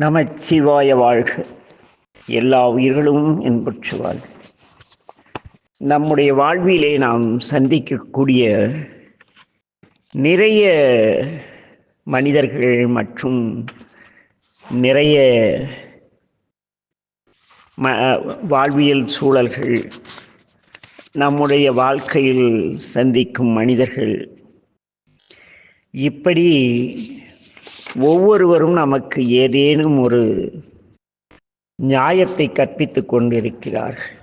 நமச்சிவாய வாழ்க. எல்லா உயிர்களும் இன்புற்று வாழ்க நம்முடைய வாழ்விலே நாம் சந்திக்கக்கூடிய நிறைய மனிதர்கள் மற்றும் நிறைய ம வாழ்வியல் சூழல்கள் நம்முடைய வாழ்க்கையில் சந்திக்கும் மனிதர்கள் இப்படி ஒவ்வொருவரும் நமக்கு ஏதேனும் ஒரு நியாயத்தை கற்பித்துக் கொண்டிருக்கிறார்கள்.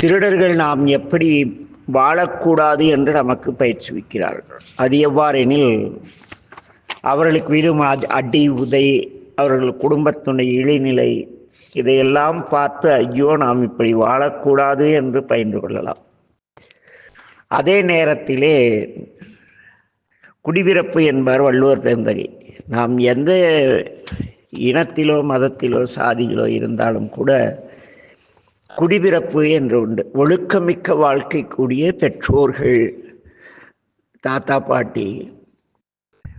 திருடர்கள் நாம் எப்படி வாழக்கூடாது என்று நமக்கு பயிற்றுவிக்கிறார்கள். அது எவ்வாறெனில் அவர்களுக்கு விடும் அடி- அடி உதை அவர்கள் குடும்பத்துணை இழிநிலை இதையெல்லாம் பார்த்து ஐயோ நாம் இப்படி வாழக்கூடாது என்று பயின்று கொள்ளலாம். அதே நேரத்திலே குடிபிறப்பு என்பார் வள்ளுவர் பெருந்தகை. நாம் எந்த இனத்திலோ மதத்திலோ சாதியிலோ இருந்தாலும் கூட குடிபிறப்பு என்று உண்டு. ஒழுக்கமிக்க வாழ்க்கை கூடிய பெற்றோர்கள் தாத்தா பாட்டி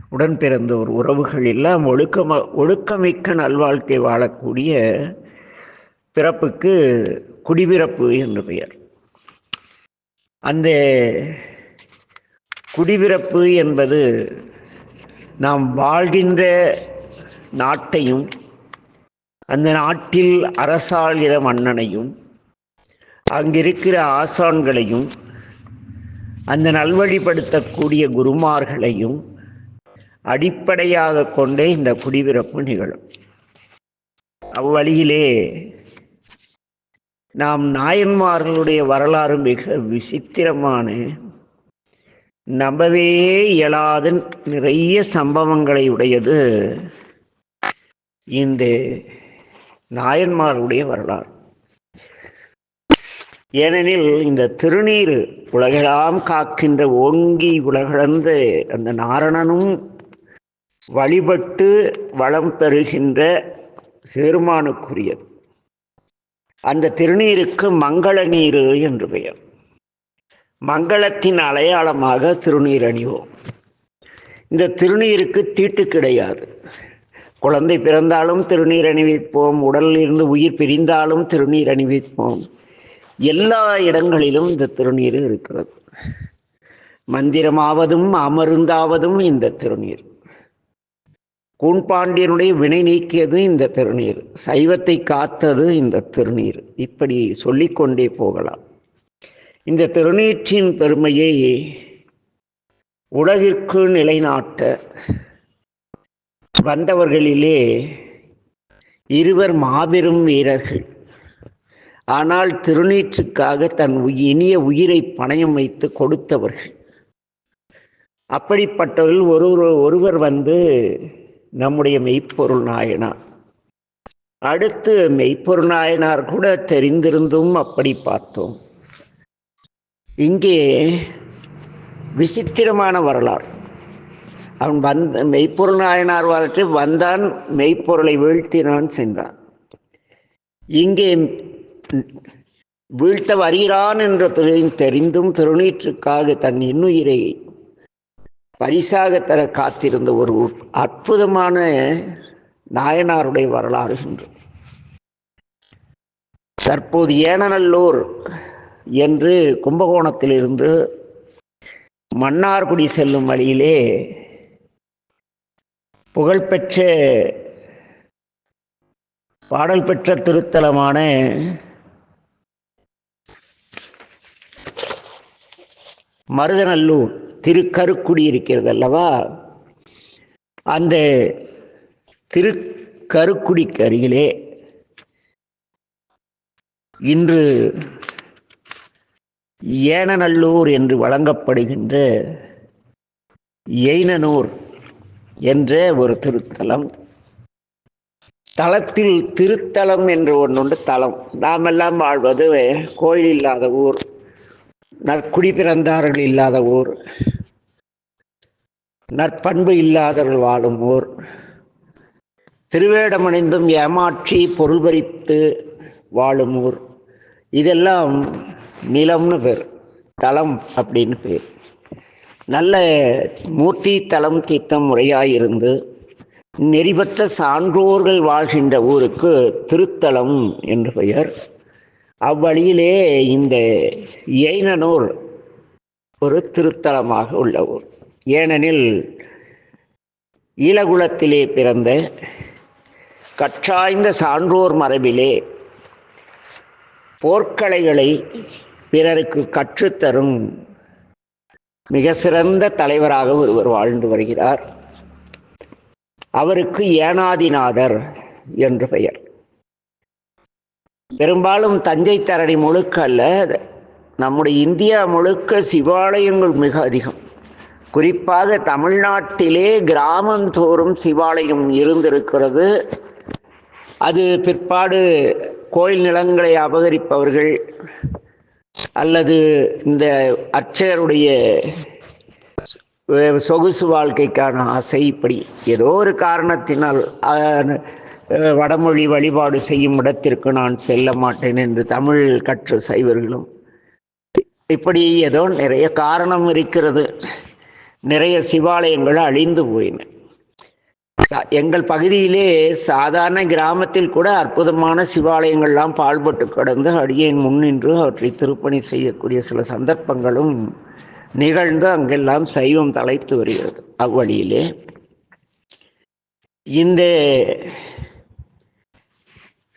உடன் பிறந்தோர் உறவுகள் எல்லாம் ஒழுக்கம ஒழுக்கமிக்க நல்வாழ்க்கை வாழக்கூடிய பிறப்புக்கு குடிபிறப்பு என்று பெயர். அந்த குடிபிறப்பு என்பது நாம் வாழ்கின்ற நாட்டையும் அந்த நாட்டில் அரசாள்கிற மன்னனையும் அங்கிருக்கிற ஆசான்களையும் அந்த நல்வழிப்படுத்தக்கூடிய குருமார்களையும் அடிப்படையாக கொண்டே இந்த குடிபிறப்பு நிகழும். அவ்வழியிலே நாம் நாயன்மார்களுடைய வரலாறு மிக விசித்திரமான நம்பவே இயலாத நிறைய சம்பவங்களை உடையது. இந்த நாயன்மாருடைய வரலாறு. ஏனெனில் இந்த திருநீர் உலகெல்லாம் காக்கின்ற ஓங்கி உலகளந்த அந்த நாரணனும் வழிபட்டு வளம் பெறுகின்ற சேருமானுக்குரியது. அந்த திருநீருக்கு மங்கள நீர் என்று பெயர். மங்களத்தின் அடையாளமாக திருநீர் அணிவோம். இந்த திருநீருக்கு தீட்டு கிடையாது. குழந்தை பிறந்தாலும் திருநீர் அணிவிப்போம். உடலில் இருந்து உயிர் பிரிந்தாலும் திருநீர் அணிவிப்போம். எல்லா இடங்களிலும் இந்த திருநீர் இருக்கிறது. மந்திரமாவதும் அமருந்தாவதும் இந்த திருநீர். கூண்பாண்டியனுடைய வினை நீக்கியது இந்த திருநீர். சைவத்தை காத்தது இந்த திருநீர். இப்படி சொல்லிக்கொண்டே போகலாம். இந்த திருநீற்றின் பெருமையை உலகிற்கு நிலைநாட்ட வந்தவர்களிலே இருவர் மாபெரும் வீரர்கள். ஆனால் திருநீற்றுக்காக தன் இனிய உயிரை பணயம் வைத்து கொடுத்தவர்கள். அப்படிப்பட்டவர்கள் ஒருவர் ஒருவர் வந்து நம்முடைய மெய்ப்பொருள் நாயனார். அடுத்து மெய்ப்பொருள் நாயனார் கூட தெரிந்திருந்தும் அப்படி பார்த்தோம். இங்கே விசித்திரமான வரலாறு. அவன் வந்த மெய்ப்பொருள் நாயனார் வாழ்க்கை வந்தான் மெய்ப்பொருளை வீழ்த்தினான் சென்றான். இங்கே வீழ்த்த வருகிறான் என்ற தொழில் தெரிந்தும் திருநீற்றுக்காக தன் இன்னுயிரை பரிசாக தர காத்திருந்த ஒரு அற்புதமான நாயனாருடைய வரலாறு என்று தற்போது ஏனநல்லூர் என்று கும்பகோணத்திலிருந்து மன்னார்குடி செல்லும் வழியிலே புகழ்பெற்ற பாடல் பெற்ற திருத்தலமான மருதநல்லூர் திருக்கருக்குடி இருக்கிறது அல்லவா? அந்த திருக்கருக்குடிக்கு அருகிலே இன்று ஏனநல்லூர் என்று வழங்கப்படுகின்ற எய்னனூர் என்ற ஒரு திருத்தலம். தலத்தில் திருத்தலம் என்று ஒன்றுண்டு தலம். நாமெல்லாம் வாழ்வது கோயில் இல்லாத ஊர் நற்குடி பிறந்தார்கள் இல்லாத ஊர் நற்பண்பு இல்லாதவர்கள் வாழும் ஊர். திருவேடமணிந்தும் ஏமாற்றி பொருள் பறித்து வாழும் ஊர். இதெல்லாம் நிலம்னு பேர். தலம் அப்படின்னு பேர். நல்ல மூர்த்தி தலம் தீர்த்தம் முறையாக இருந்து நெறிபற்ற சான்றோர்கள் வாழ்கின்ற ஊருக்கு திருத்தலம் என்று பெயர். அவ்வழியிலே இந்த ஏனனூர் ஒரு திருத்தலமாக உள்ள ஊர். ஏனெனில் ஈழகுலத்திலே பிறந்த கற்றாய்ந்த சான்றோர் மரபிலே போர்க்கலைகளை பிறருக்கு கற்றுத்தரும் மிக சிறந்த தலைவராக ஒருவர் வாழ்ந்து வருகிறார். அவருக்கு ஏனாதிநாதர் என்று பெயர். பெரும்பாலும் தஞ்சை தரணி முழுக்க அல்ல நம்முடைய இந்தியா முழுக்க சிவாலயங்கள் மிக அதிகம். குறிப்பாக தமிழ்நாட்டிலே கிராமந்தோறும் சிவாலயம் இருந்திருக்கிறது. அது பிற்பாடு கோயில் நிலங்களை அபகரிப்பவர்கள் அல்லது இந்த அச்சருடைய சொகுசு வாழ்க்கைக்கான ஆசை இப்படி ஏதோ ஒரு காரணத்தினால் வடமொழி வழிபாடு செய்யும் இடத்திற்கு நான் செல்ல மாட்டேன் என்று தமிழ் கற்று சைவர்களும் இப்படி ஏதோ நிறைய காரணம் இருக்கிறது. நிறைய சிவாலயங்கள் அழிந்து போயின. எங்கள் பகுதியிலே சாதாரண கிராமத்தில் கூட அற்புதமான சிவாலயங்கள்லாம் பால்பட்டு கடந்து அடியேன் முன்னின்று அவற்றை திருப்பணி செய்யக்கூடிய சில சந்தர்ப்பங்களும் நிகழ்ந்து அங்கெல்லாம் சைவம் தலைத்து வருகிறது. அவ்வழியிலே இந்த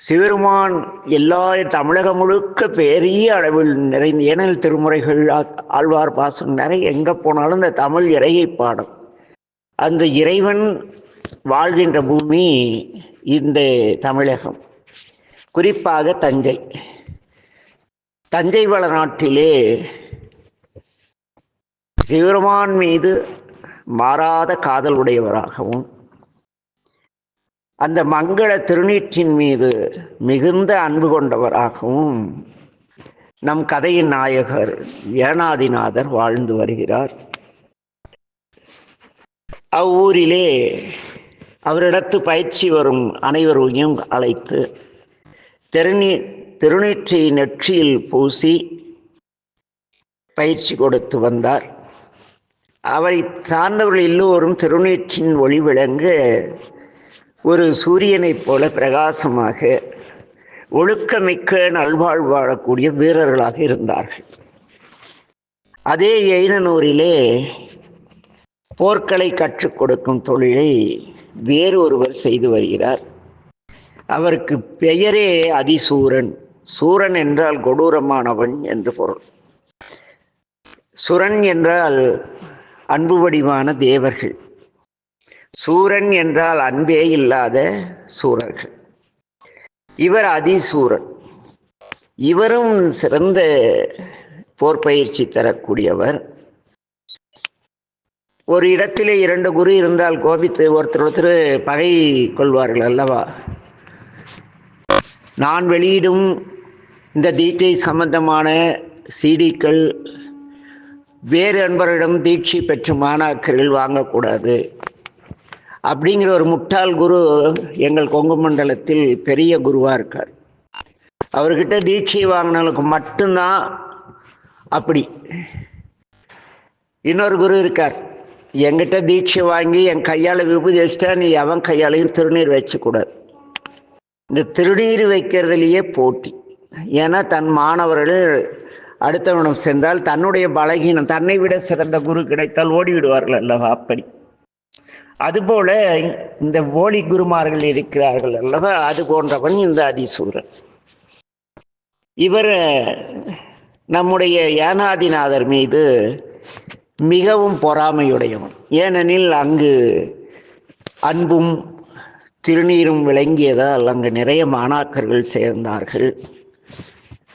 சிவருமான் எல்லா தமிழகம் முழுக்க பெரிய அளவில் நிறைந்த ஏனல் திருமுறைகள் ஆழ்வார் பாசம் நிறைய எங்கே போனாலும் இந்த தமிழ் இறையை பாடும். அந்த இறைவன் வாழ்கின்ற பூமி இந்த தமிழகம். குறிப்பாக தஞ்சை. தஞ்சை வளநாட்டிலே சிவருமான் மீது மாறாத காதல் உடையவராகவும் அந்த மங்கள திருநீற்றின் மீது மிகுந்த அன்பு கொண்டவராகவும் நம் கதையின் நாயகர் ஏனாதிநாதர் வாழ்ந்து வருகிறார். அவ்வூரிலே அவரிடத்து பயிற்சி வரும் அனைவரையும் அழைத்து திருநீ திருநீற்றை நெற்றியில் பூசி பயிற்சி கொடுத்து வந்தார். அவரை சார்ந்தவர்கள் எல்லோரும் திருநீற்றின் ஒளி விளங்க ஒரு சூரியனைப் போல பிரகாசமாக ஒழுக்கமிக்க நல்வாழ்வு வாழக்கூடிய வீரர்களாக இருந்தார்கள். அதே எயினனூரிலே போர்க்களை கற்றுக் கொடுக்கும் தொழிலை வேறு ஒருவர் செய்து வருகிறார். அவருக்கு பெயரே அதிசூரன். சூரன் என்றால் கொடூரமானவன் என்று பொருள். சுரன் என்றால் அன்பு வடிவான தேவர்கள். சூரன் என்றால் அன்பே இல்லாத சூரர்கள். இவர் அதிசூரன். இவரும் சிறந்த போர் பயிற்சி தரக்கூடியவர். ஒரு இடத்திலே இரண்டு குரு இருந்தால் கோபித்து ஒருத்தர் ஒருத்தர் பகை கொள்வார்கள் அல்லவா? நான் வெளியிடும் இந்த தீட்சை சம்பந்தமான சீடிக்கள் வேறு அன்பரிடம் தீட்சை பெற்ற மாணாக்கர்கள் வாங்கக்கூடாது. அப்படிங்கிற ஒரு முட்டாள் குரு எங்கள் கொங்கு மண்டலத்தில் பெரிய குருவாக இருக்கார். அவர்கிட்ட தீட்சை வாங்கினவங்களுக்கு மட்டும்தான் அப்படி. இன்னொரு குரு இருக்கார். என்கிட்ட தீட்சை வாங்கி என் கையால் விபூதி வச்சுட்டா நீ அவன் கையாலையும் திருநீர் வச்சக்கூடாது. இந்த திருநீர் வைக்கிறதுலையே போட்டி. ஏன்னா தன் மாணவர்கள் அடுத்தவனம் சென்றால் தன்னுடைய பலகீனம் தன்னை விட சிறந்த குரு கிடைத்தால் ஓடிவிடுவார்கள் அல்லவா அப்படி. அதுபோல இந்த ஓலி குருமார்கள் இருக்கிறார்கள் அல்லவா? அது போன்றவன் இந்த அதிசூரன் இவர் நம்முடைய ஏனாதிநாதர் மீது மிகவும் பொறாமையுடையவன். ஏனெனில் அங்கு அன்பும் திருநீரும் விளங்கியதால் அங்கு நிறைய மாணாக்கர்கள் சேர்ந்தார்கள்.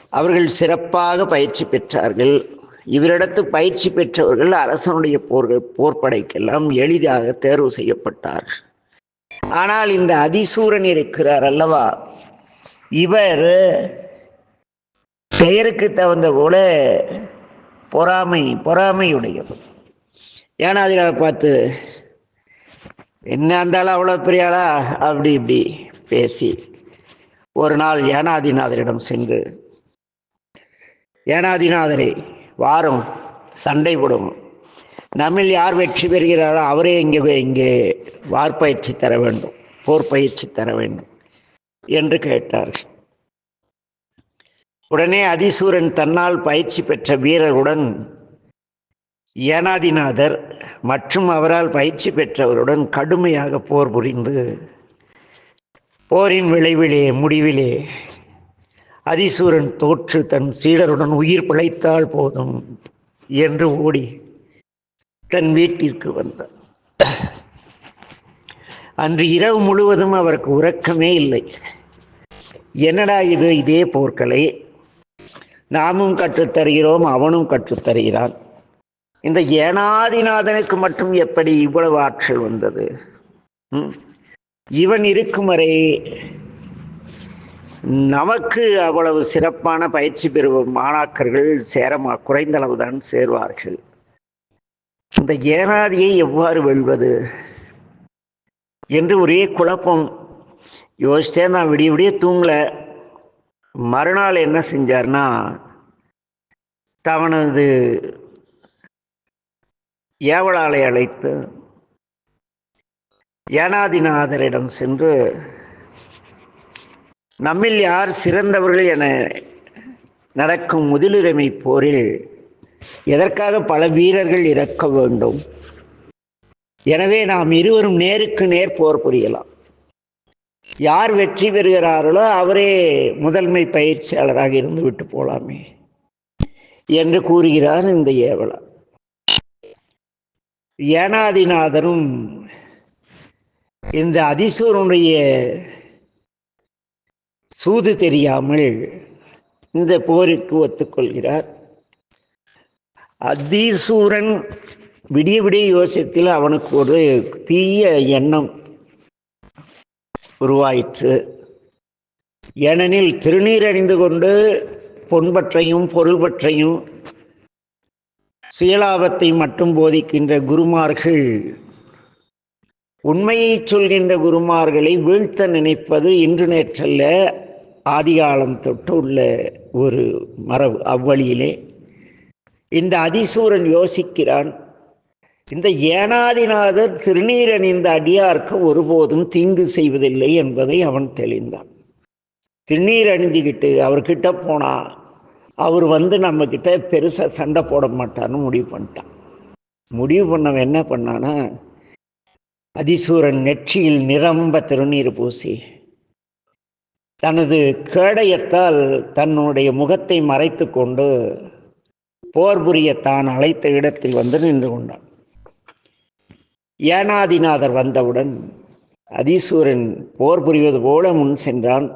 அவர்கள் சிறப்பாக பயிற்சி பெற்றார்கள். இவரிடத்து பயிற்சி பெற்றவர்கள் அரசனுடைய போர்கள் போர்ப்படைக்கெல்லாம் எளிதாக தேர்வு செய்யப்பட்டார்கள். ஆனால் இந்த அதிசூரன் இருக்கிறார் அல்லவா? இவர் பெயருக்கு தகுந்த போல பொறாமை பொறாமையுடையது ஏன்னா அதில் பார்த்து என்ன இருந்தாலும் அவ்வளோ பெரியாளா அப்படி இப்படி பேசி ஒரு நாள் ஏனாதிநாதரிடம் சென்று ஏனாதிநாதரை வாரும் சண்டை போடும். நம்மில் யார் வெற்றி பெறுகிறாரோ அவரே இங்கே இங்கே வார்பயிற்சி தர வேண்டும் போர் பயிற்சி தர வேண்டும் என்று கேட்டார்கள். உடனே அதிசூரன் தன்னால் பயிற்சி பெற்ற வீரருடன் ஏனாதிநாதர் மற்றும் அவரால் பயிற்சி பெற்றவருடன் கடுமையாக போர் புரிந்து போரின் விளைவிலே முடிவிலே அதிசூரன் தோற்று தன் சீடருடன் உயிர் பிழைத்தால் போதும் என்று ஓடி தன் வீட்டிற்கு வந்தார் அன்று இரவு முழுவதும் அவருக்கு உறக்கமே இல்லை. என்னடா இது இதே போர்க்கலை நாமும் கற்றுத்தருகிறோம் அவனும் கற்றுத்தருகிறான். இந்த ஏனாதிநாதனுக்கு மட்டும் எப்படி இவ்வளவு ஆற்றல் வந்தது? ம்? இவன் இருக்கும் வரை நமக்கு அவ்வளவு சிறப்பான பயிற்சி பெறும் மாணாக்கர்கள் சேரமா குறைந்த அளவுதான் சேர்வார்கள். இந்த ஏனாதியை எவ்வாறு வெல்வது? என்று ஒரே குழப்பம். யோசிச்சே நான் விடிய விடிய தூங்கலை. மறுநாள் என்ன செஞ்சார்னா தவனது ஏவலாளை அழைத்து ஏனாதிநாதரிடம் சென்று நம்மில் யார் சிறந்தவர்கள் என நடக்கும் முதிலுரிமை போரில் எதற்காக பல வீரர்கள் இறக்க வேண்டும்? எனவே நாம் இருவரும் நேருக்கு நேர் போர் புரியலாம். யார் வெற்றி பெறுகிறார்களோ அவரே முதன்மை பயிற்சியாளராக இருந்து விட்டு போலாமே என்று கூறுகிறார் இந்த ஏவலா ஏனாதிநாதரும் இந்த அதிசூரனுடைய சூது தெரியாமல் இந்த போருக்கு ஒத்துக்கொள்கிறார். அதிசூரன் விடிய விடிய யோசித்தில் அவனுக்கு ஒரு தீய எண்ணம் உருவாயிற்று. ஏனெனில் திருநீர் அணிந்து கொண்டு பொன்பற்றையும் பொருள்பற்றையும் சுயலாபத்தை மட்டும் போதிக்கின்ற குருமார்கள். உண்மையை சொல்கின்ற குருமார்களை வீழ்த்த நினைப்பது இன்று நேற்றல்ல ஆதிகாலம் தொட்டு உள்ள ஒரு மரபு அவ்வழியிலே. இந்த அதிசூரன் யோசிக்கிறான் இந்த ஏனாதிநாதர் திருநீர் அணிந்த அடியார்க்கு ஒருபோதும் தீங்கு செய்வதில்லை என்பதை அவன் தெளிந்தான். திருநீர் அணிஞ்சுக்கிட்டு அவர்கிட்ட போனா அவர் வந்து நம்ம கிட்ட பெருசாக சண்டை போட மாட்டார்னு முடிவு பண்ணிட்டான். முடிவு பண்ணவன் என்ன பண்ணானா அதிசூரன் நெற்றியில் நிரம்ப திருநீர் பூசி தனது கேடயத்தால் தன்னுடைய முகத்தை மறைத்து கொண்டு போர் புரிய தான் அழைத்த இடத்தில் வந்து நின்று கொண்டான். ஏனாதிநாதர் வந்தவுடன் அதிசூரன் போர் புரிவது போல முன் சென்றான்.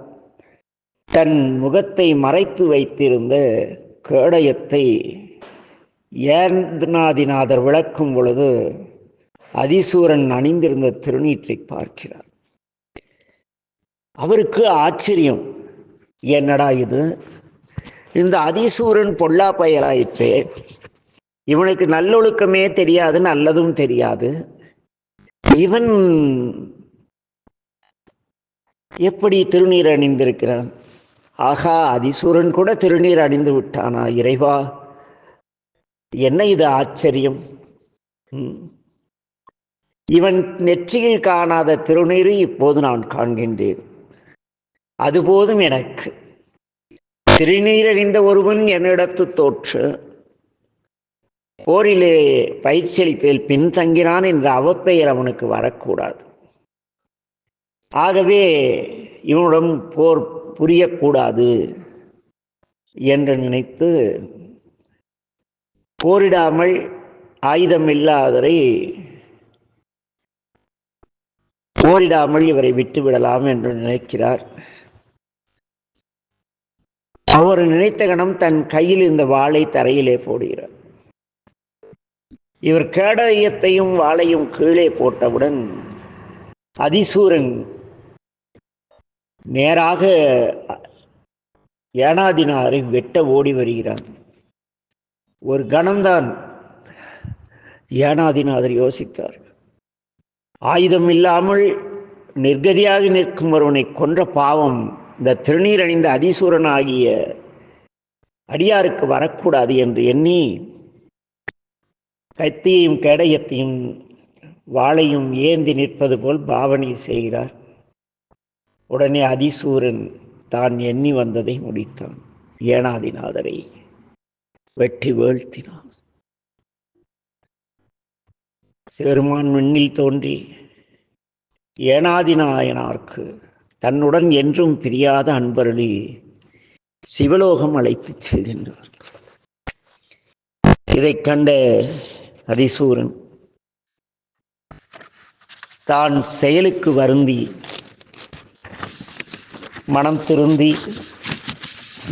தன் முகத்தை மறைத்து வைத்திருந்த கேடயத்தை ஏனாதிநாதர் விளக்கும் பொழுது அதிசூரன் அணிந்திருந்த திருநீற்றை பார்க்கிறார். அவருக்கு ஆச்சரியம் என்னடா இது? இந்த அதிசூரன் பொல்லா பயலாயிற்று இவனுக்கு நல்லொழுக்கமே தெரியாது நல்லதும் தெரியாது. இவன் எப்படி திருநீர் அணிந்திருக்கிறான்? ஆகா அதிசூரன் கூட திருநீர் அணிந்து விட்டானா இறைவா? என்ன இது ஆச்சரியம்? இவன் நெற்றியில் காணாத திருநீரை இப்போது நான் காண்கின்றேன். அது போதும் எனக்கு அணிந்த ஒருவன் என்னிடத்து தோற்று. போரிலே பயிற்சியளிப்பதில் பின்தங்கினான் என்ற அவப்பெயர் அவனுக்கு வரக்கூடாது. ஆகவே இவனுடன் போர் புரியக்கூடாது என்று நினைத்து போரிடாமல் ஆயுதம் இல்லாதரை போரிடாமல் இவரை விட்டுவிடலாம் என்று நினைக்கிறார். அவர் நினைத்த கணம் தன் கையில் இந்த வாளை தரையிலே போடுகிறார். இவர் கேடயத்தையும் வாளையும் கீழே போட்டவுடன் அதிசூரன் நேராக ஏனாதினாரை வெட்ட ஓடி வருகிறான். ஒரு கணம்தான். ஏனாதிநாதர் யோசித்தார். ஆயுதம் இல்லாமல் நிர்கதியாக நிற்கும் ஒருவனை கொன்ற பாவம் இந்த திருநீர் அணிந்த அதிசூரன் ஆகிய அடியாருக்கு வரக்கூடாது என்று எண்ணி கத்தியையும் கேடயத்தையும் வாளையும் ஏந்தி நிற்பது போல் பாவனை செய்கிறார். உடனே அதிசூரன் தான் எண்ணி வந்ததை முடித்தான். ஏனாதிநாதரை வெட்டி வீழ்த்தினான் சேருமான் விண்ணில் தோன்றி ஏனாதிநாயனார்க்கு தன்னுடன் என்றும் பிரியாத அன்பருளி சிவலோகம் அழைத்துச் செல்கின்றார். இதைக் கண்ட அதிசூரன் தான் செயலுக்கு வருந்தி மனம் திருந்தி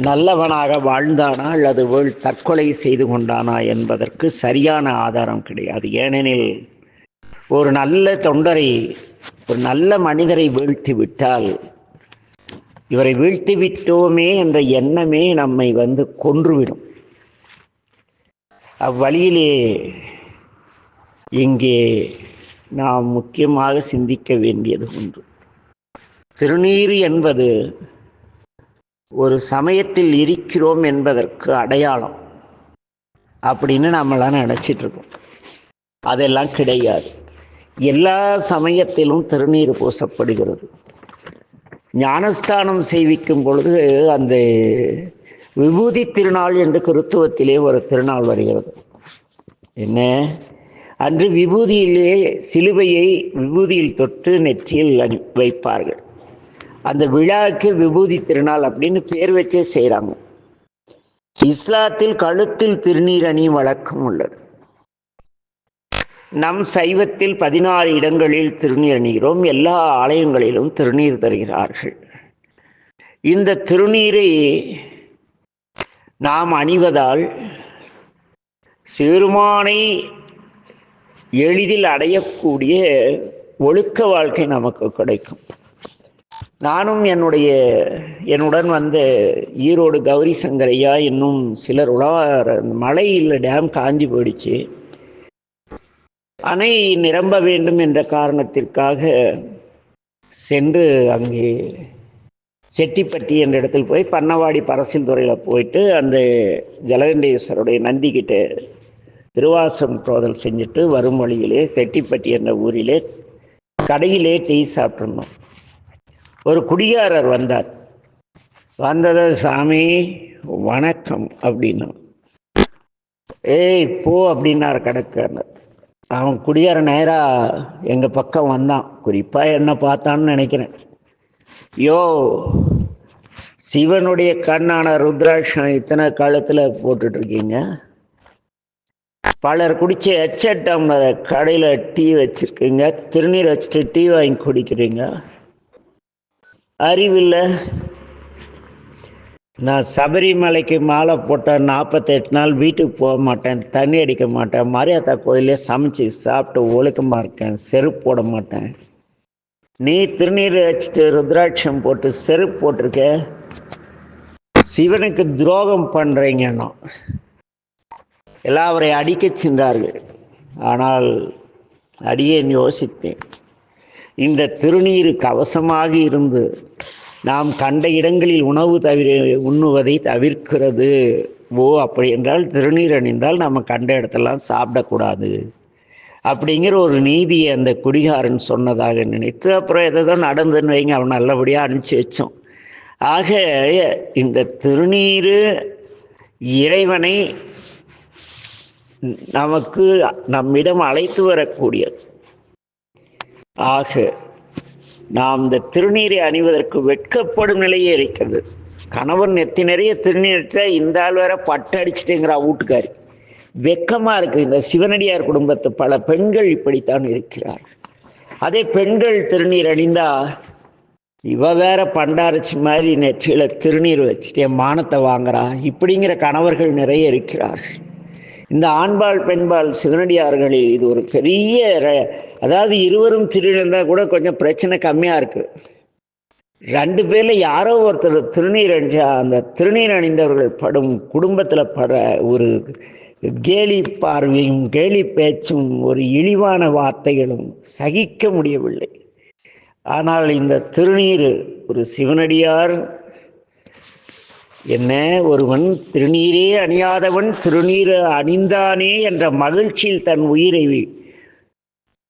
நல்லவனாக வாழ்ந்தானா அல்லது வேள் தற்கொலை செய்து கொண்டானா என்பதற்கு சரியான ஆதாரம் கிடையாது. ஏனெனில் ஒரு நல்ல தொண்டரை ஒரு நல்ல மனிதரை வீழ்த்தி விட்டால் இவரை வீழ்த்தி விட்டோமே என்ற எண்ணமே நம்மை வந்து கொன்றுவிடும். அவ்வழியிலே இங்கே நாம் முக்கியமாக சிந்திக்க வேண்டியது ஒன்று. திருநீர் என்பது ஒரு சமயத்தில் இருக்கிறோம் என்பதற்கு அடையாளம் அப்படின்னு நம்மளாம் நினச்சிட்டு இருக்கோம். அதெல்லாம் கிடையாது. எல்லா சமயத்திலும் திருநீர் பூசப்படுகிறது. ஞானஸ்தானம் செய்விக்கும் பொழுது அந்த விபூதி திருநாள் என்று கிறித்துவத்திலே ஒரு திருநாள் வருகிறது. என்ன? அன்று விபூதியிலே சிலுவையை விபூதியில் தொட்டு நெற்றியில் அணி வைப்பார்கள். அந்த விழாவுக்கு விபூதி திருநாள் அப்படின்னு பேர் வச்சே செய்கிறாங்க இஸ்லாத்தில் கழுத்தில் திருநீர் அணி வழக்கம் உள்ளது. நம் சைவத்தில் பதினாறு இடங்களில் திருநீர் அணிகிறோம். எல்லா ஆலயங்களிலும் திருநீர் தருகிறார்கள். இந்த திருநீரை நாம் அணிவதால் சிறுமானை எளிதில் அடையக்கூடிய ஒழுக்க வாழ்க்கை நமக்கு கிடைக்கும். நானும் என்னுடைய என்னுடன் வந்த ஈரோடு கௌரி சங்கரையா இன்னும் சிலர் உலக மழையில் டேம் காஞ்சி போயிடுச்சு. அணை நிரம்ப வேண்டும் என்ற காரணத்திற்காக சென்று அங்கே செட்டிப்பட்டி என்ற இடத்தில் போய் பன்னவாடி பரசில் துறையில் போயிட்டு அந்த ஜலகண்டேஸ்வருடைய நந்திக்கிட்ட திருவாசம் தோதல் செஞ்சுட்டு வரும் வழியிலே செட்டிப்பட்டி என்ற ஊரிலே கடையிலே டீ சாப்பிட்ருந்தோம் ஒரு குடிகாரர் வந்தார். வந்தது சாமி வணக்கம் அப்படின்னா. ஏய் போ அப்படின்னார் கடைக்காரர். அவன் குடியார நேராக எங்கள் பக்கம் வந்தான். குறிப்பாக என்ன பார்த்தான்னு நினைக்கிறேன். யோ சிவனுடைய கண்ணான ருத்ராட்சம் இத்தனை காலத்தில் போட்டுட்ருக்கீங்க பலர் குடிச்ச எச்சட்டம் கடையில் டீ வச்சுருக்கீங்க. திருநீர் வச்சுட்டு டீ வாங்கி குடிக்கிறீங்க. அறிவில்லை. நான் சபரிமலைக்கு மாலை போட்ட நாற்பத்தெட்டு நாள் வீட்டுக்கு போக மாட்டேன். தண்ணி அடிக்க மாட்டேன். மரியாதை கோயிலே சமைச்சு சாப்பிட்டு ஒழுக்கமாக இருக்கேன். செருப்பு போட மாட்டேன். நீ திருநீர் வச்சுட்டு ருத்ராட்சம் போட்டு செருப்பு போட்டிருக்க? சிவனுக்கு துரோகம் பண்ணுறீங்கன்னா எல்லாம் அவரை அடிக்கச் சென்றார்கள். ஆனால் அடியேன் யோசித்தேன். இந்த திருநீர் கவசமாக இருந்து நாம் கண்ட இடங்களில் உணவு தவிர உண்ணுவதை தவிர்க்கிறது. ஓ அப்படி என்றால் திருநீர் அணிந்தால் நம்ம கண்ட இடத்தெல்லாம் சாப்பிடக்கூடாது. அப்படிங்கிற ஒரு நீதியை அந்த குடிகாரன் சொன்னதாக நினைத்து அப்புறம் எதோ நடந்துன்னு வைங்க அவன் நல்லபடியாக அனுப்பிச்சி வச்சோம். ஆக இந்த திருநீர் இறைவனை நமக்கு நம்மிடம் அழைத்து வரக்கூடியது. ஆக நாம் இந்த திருநீரை அணிவதற்கு வெட்கப்படும் நிலையே இருக்கிறது. கணவன் நெத்தி நிறைய திருநீர்ச்சா இந்த ஆள் வேற பட்டு அடிச்சிட்டேங்கிறா வீட்டுக்காரி. வெக்கமாக இருக்குது. இந்த சிவனடியார் குடும்பத்து பல பெண்கள் இப்படித்தான் இருக்கிறார். அதே பெண்கள் திருநீர் அணிந்தா இவ வேற பண்டாரச்சி மாதிரி நெற்றியில திருநீர் வச்சுட்டே மானத்தை வாங்குறா? இப்படிங்கிற கணவர்கள் நிறைய இருக்கிறார்கள். இந்த ஆண்பால் பெண்பால் சிவனடியார்களில் இது ஒரு பெரிய அதாவது இருவரும் திருநீர்ந்தால் கூட கொஞ்சம் பிரச்சனை கம்மியாக இருக்குது ரெண்டு பேரில் யாரோ ஒருத்தர் திருநீர் அணிஞ்சா அந்த திருநீர் அணிந்தவர்கள் படும் குடும்பத்தில் பட ஒரு கேலி பார்வையும் கேலி பேச்சும் ஒரு இழிவான வார்த்தைகளும் சகிக்க முடியவில்லை. ஆனால் இந்த திருநீர் ஒரு சிவனடியார் என்ன ஒருவன் திருநீரே அணியாதவன் திருநீர் அணிந்தானே என்ற மகிழ்ச்சியில் தன் உயிரை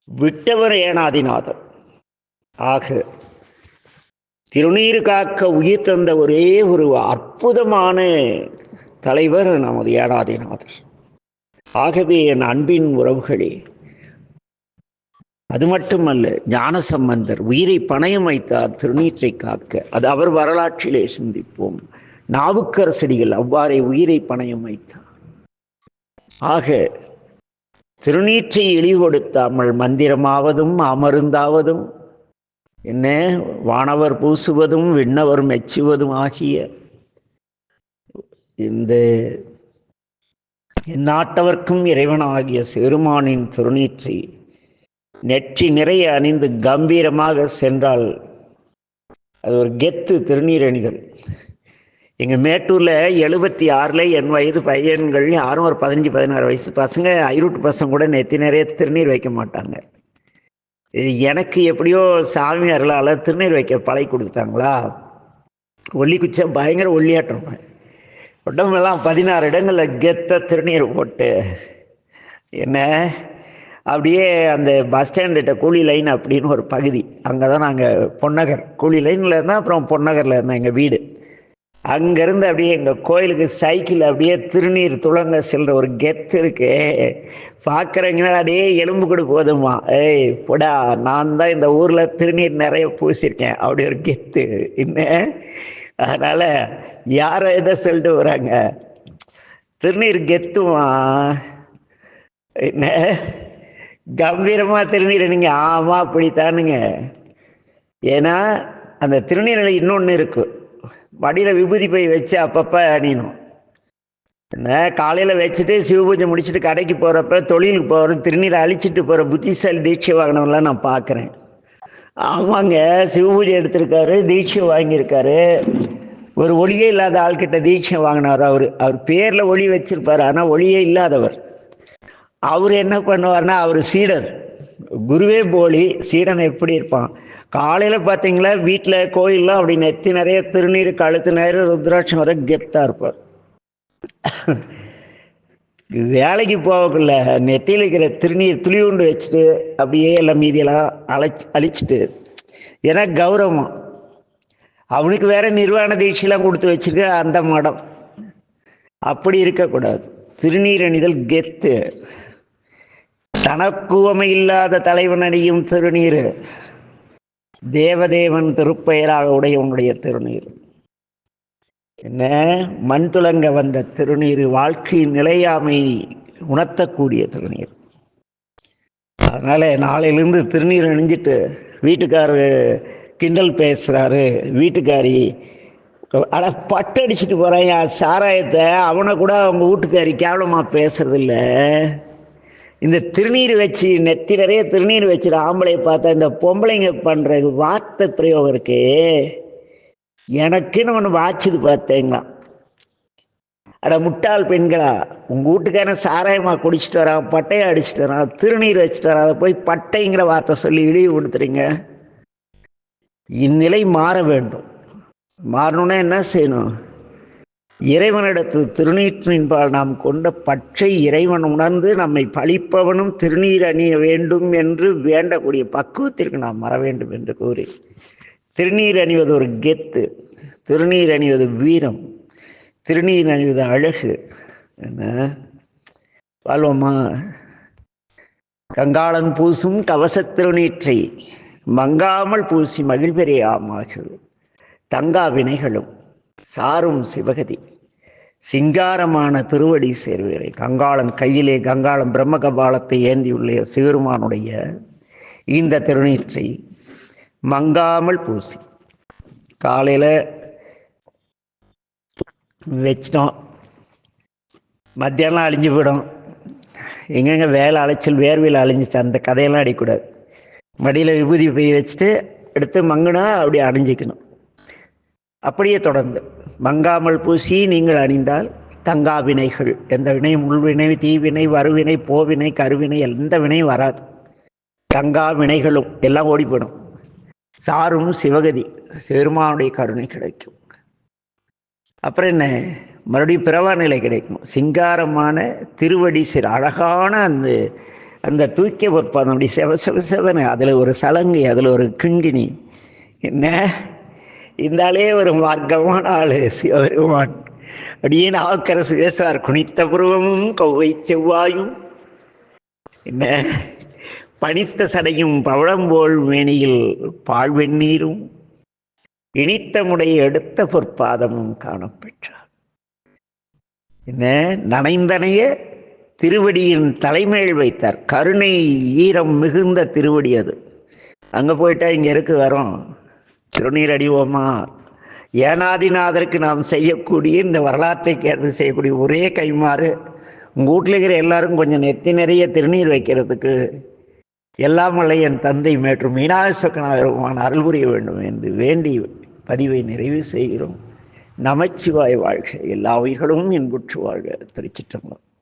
விட்டவர் ஏனாதிநாதன் ஆக திருநீர் காக்க உயிர் தந்த ஒரே ஒரு அற்புதமான தலைவர் நமது ஏனாதிநாதர். ஆகவே என் அன்பின் உறவுகளே அது மட்டுமல்ல ஞானசம்பந்தர் உயிரை பணயம் வைத்தார் திருநீற்றை காக்க. அது அவர் வரலாற்றிலே சிந்திப்போம். நாவுக்கரசடிகள் அவ்வாறே உயிரை பணயம் வைத்தார் ஆக திருநீற்றை இழிவொடுத்தாமல் மந்திரமாவதும் அமருந்தாவதும் என்ன வானவர் பூசுவதும் விண்ணவர் மெச்சுவதும் ஆகிய இந்த எந்நாட்டவர்க்கும் இறைவனாகிய சிறுமானின் திருநீற்றை நெற்றி நிறைய அணிந்து கம்பீரமாக சென்றால் அது ஒரு கெத்து திருநீர் அணிதல் எங்கள் மேட்டூரில் எழுபத்தி ஆறில் என் வயது பையன்கள் யாரும் ஒரு பதினஞ்சு பதினாறு வயசு பசங்க ஐரூட்டு பசங்க கூட நெத்தி நிறைய திருநீர் வைக்க மாட்டாங்க. இது எனக்கு எப்படியோ சாமி அருளால் திருநீர் வைக்க பழகி கொடுத்துட்டாங்களா? ஒல்லி குச்சா பயங்கர ஒல்லியாட்டம் உடம்பெல்லாம் பதினாறு இடங்களில் கெத்த திருநீர் போட்டு என்ன? அப்படியே அந்த பஸ் ஸ்டாண்ட்கிட்ட கூலி லைன் அப்படின்னு ஒரு பகுதி. அங்கே தான் நாங்கள் பொன்னகர். கூலி லைனில் இருந்தால் அப்புறம் பொன்னகரில் இருந்தோம் எங்கள் வீடு. அங்கேருந்து அப்படியே எங்கள் கோயிலுக்கு சைக்கிள் அப்படியே திருநீர் துளங்க செல்கிற ஒரு கெத்து இருக்கு. பார்க்குறவங்க அதே எலும்பு கூட போதுமா. ஏய் போடா நான் தான் இந்த ஊரில் திருநீர் நிறைய பூசியிருக்கேன் அப்படி ஒரு கெத்து. என்ன? அதனால் யாரை எதை சொல்லிட்டு வராங்க திருநீர் கெத்துமா? என்ன? கம்பீரமாக திருநீர் நீங்கள் ஆமாம் அப்படித்தானுங்க. ஏன்னா அந்த திருநீரில் இன்னொன்று இருக்குது மடியில் விபூதி போய் வச்சு அப்பப்போ அணியணும். என்ன? காலையில் வச்சுட்டு சிவபூஜை முடிச்சுட்டு கடைக்கு போகிறப்ப தொழிலுக்கு போகிறோம் திருநீரை அழிச்சிட்டு போகிற புத்திசாலி தீட்சை வாங்கினவங்களாம் நான் பார்க்குறேன் ஆமாங்க சிவபூஜை எடுத்திருக்காரு தீட்சை வாங்கியிருக்காரு. ஒரு ஒளியே இல்லாத ஆள்கிட்ட தீட்சை வாங்கினார் அவர். அவர் பேரில் ஒளி வச்சிருப்பார் ஆனால் ஒளியே இல்லாதவர். அவர் என்ன பண்ணுவார்னா அவர் சீடர். குருவே போலி சீடன் எப்படி இருப்பான்? காலையில் பார்த்தீங்களா வீட்டில் கோயிலில் அப்படி நெத்தி நிறைய திருநீர் கழுத்து நிறைய ருத்ராட்சம் வர கெத்தாக இருப்பார். வேலைக்கு போகக்குள்ள நெத்தியில் இருக்கிற திருநீர் துளி உண்டு வச்சுட்டு அப்படியே எல்லாம் மீதியெல்லாம் அழைச்சி அழிச்சிட்டு. ஏன்னா கௌரவம். அவனுக்கு வேற நிர்வாண தீட்சையெல்லாம் கொடுத்து வச்சிருக்க அந்த மடம். அப்படி இருக்கக்கூடாது. திருநீர் அணிதல் கெத்து. தனக்குவமை இல்லாத தலைவன் அணியும் திருநீர். தேவதேவன் திருப்பெயராக உடையவனுடைய திருநீர். என்ன? மண் துலங்க வந்த திருநீர் வாழ்க்கையின் நிலையாமை உணர்த்தக்கூடிய திருநீர். அதனால நாளையிலிருந்து திருநீர் அணிஞ்சிட்டு வீட்டுக்காரு கிண்டல் பேசுறாரு. வீட்டுக்காரி அட பட்டடிச்சிட்டு போறேன் என் சாராயத்தை அவனை கூட அவங்க வீட்டுக்காரி கேவலமா பேசுறது இந்த திருநீர் வச்சு நெத்தி நிறைய திருநீர் வச்சுற ஆம்பளை பார்த்தா இந்த பொம்பளைங்க பண்ற வார்த்தை பிரயோகம் இருக்கு. எனக்குன்னு ஒன்று வாச்சுது பார்த்தேங்களா அட முட்டாள் பெண்களா உங்க வீட்டுக்காரன் சாராயமா குடிச்சிட்டு வரான் பட்டையை அடிச்சிட்டு வரான் திருநீர் வச்சுட்டு வரான் அதை போய் பட்டைங்கிற வார்த்தை சொல்லி இழிவு கொடுத்துறீங்க. இந்நிலை மாற வேண்டும். மாறணும்னா என்ன செய்யணும்? இறைவனிடத்து திருநீற்றின்பால் நாம் கொண்ட பற்றை இறைவன் உணர்ந்து நம்மை பழிப்பவனும் திருநீர் அணிய வேண்டும் என்று வேண்டக்கூடிய பக்குவத்திற்கு நாம் வர வேண்டும் என்று கூறி திருநீர் அணிவது ஒரு கெத்து திருநீர் அணிவது வீரம் திருநீர் அணிவது அழகு என்ன? வாழ்வோமா? கங்காளன் பூசும் கவசத் திருநீற்றை மங்காமல் பூசி மகிழ்வெறியாமாகு தங்கா வினைகளும் சாரும் சிவகதி. சிங்காரமான திருவடி சேர்வீரை கங்காளன் கையிலே கங்காளம் பிரம்ம கபாலத்தை ஏந்தியுள்ள சிவருமானுடைய இந்த திருநீற்றை மங்காமல் பூசி காலையில் வச்சிட்டோம். மத்தியானம் அழிஞ்சு போயிடும். எங்கெங்க வேலை அலைச்சல் வேர்வையில் அழிஞ்சிச்சு அந்த கதையெல்லாம் அடிக்கூடாது மடியில் விபூதி போய் வச்சுட்டு எடுத்து மங்குனா அப்படி அணிஞ்சிக்கணும் அப்படியே தொடர்ந்து. மங்காமல் பூசி நீங்கள் அணிந்தால் தங்கா வினைகள். எந்த வினையும் உள்வினை தீவினை வருவினை போவினை கருவினை எந்த வினையும் வராது. தங்கா வினைகளும் எல்லாம் ஓடி போயிடும். சாரும் சிவகதி சிறுமானுடைய கருணை கிடைக்கும். அப்புறம் என்ன? மறுபடியும் பிறவா நிலை கிடைக்கும். சிங்காரமான திருவடி சிறு அழகான அந்த அந்த தூக்கிய பொற்பாதம் அப்படி செவ செவ செவனு அதில் ஒரு சலங்கை அதில் ஒரு கிண்கிணி. என்ன? இருந்தாலே ஒரு மார்க்கமான ஆளு சிவபெருமான் அப்படியே நாவுக்கரசு பேசுவார் குனித்த புருவமும் கௌவை செவ்வாயும். என்ன? பனித்த சடையும் பவளம்போல் மேனியில் பால் வெந்நீரும். இனித்த முடைய எடுத்த பொற்பாதமும் காணப்பெற்றார். என்ன? நனைந்தனைய திருவடியின் தலைமையில் வைத்தார். கருணை ஈரம் மிகுந்த திருவடி அது. அங்கே போயிட்டா இங்கே இருக்கு வரோம்? திருநீர் அடிவோமா? ஏனாதிநாதருக்கு நாம் செய்யக்கூடிய இந்த வரலாற்றை கேட்டு செய்யக்கூடிய ஒரே கைமாறு உங்கள் வீட்டில் இருக்கிற எல்லாரும் கொஞ்சம் நெத்தி நிறைய திருநீர் வைக்கிறதுக்கு எல்லாம் வல்ல என் தந்தை மற்றும் மீனாசக்கனான அருள் புரிய வேண்டும் என்று வேண்டி பதிவை நிறைவு செய்கிறோம். நமச்சிவாய் வாழ்க. எல்லா உயிர்களும் இன்புற்று வாழ்க. திருச்சிற்றம்பலம்.